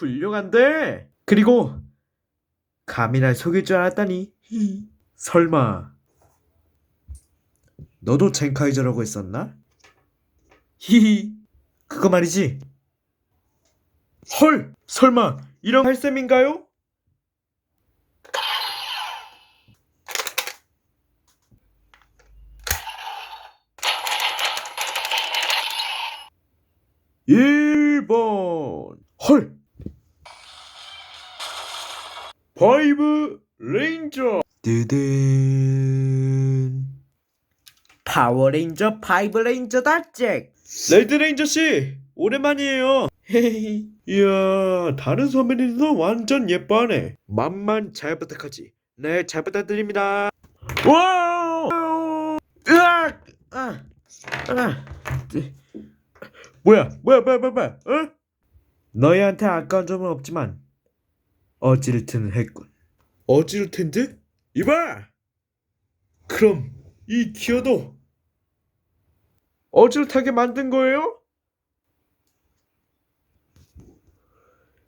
훌륭한데. 그리고 감히 날 속일 줄 알았다니. 히. 설마 너도 젠카이저라고 했었나? 히히. 그거 말이지. 헐, 설마 이런 할셈인가요? 일번 헐 파이브 레인저. 뜨든 파워레인저 파이브 레인저다 잭. 레드 레인저 씨 오랜만이에요. 헤헤. 이야 다른 선배님도 완전 예뻐하네. 맘만 잘 부탁하지. 네 잘 부탁드립니다. 와우! 으악! 아, 아. 네. 뭐야 뭐야 뭐야 뭐야 뭐야 어? 너희한테 아까운 점은 없지만 어지르트는 했군 어지르텐데? 이봐 그럼 이 기어도 어지르트하게 만든 거예요?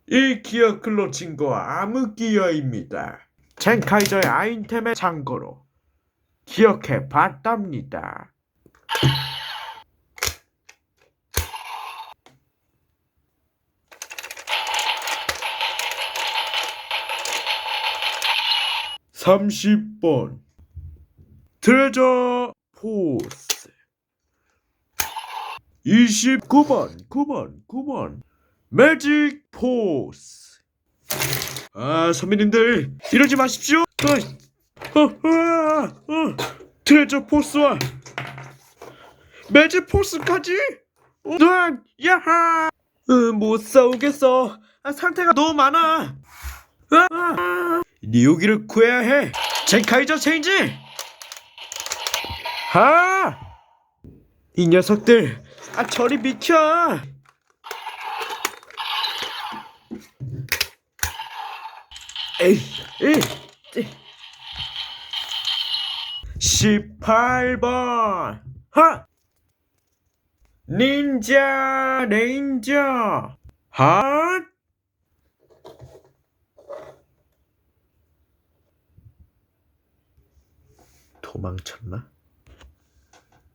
이 기어 클로친 거 아무 기어입니다 젠카이저의 아이템의 참고로 기억해 봤답니다 30번. 트레저 포스. 29번. 9번 9번. 매직 포스. 아 선배님들 이러지 마십시오. 어, 어, 어, 어. 트레저 포스와 매직 포스까지. 어, 야하. 어, 못 싸우겠어. 아, 상태가 너무 많아. 아, 아. 리오기를 구해야 해. 젠카이저 체인지. 하! 이 녀석들, 아 저리 비켜. 에이, 에이. 18번. 하! 닌자 레인저. 핫! 도망쳤나?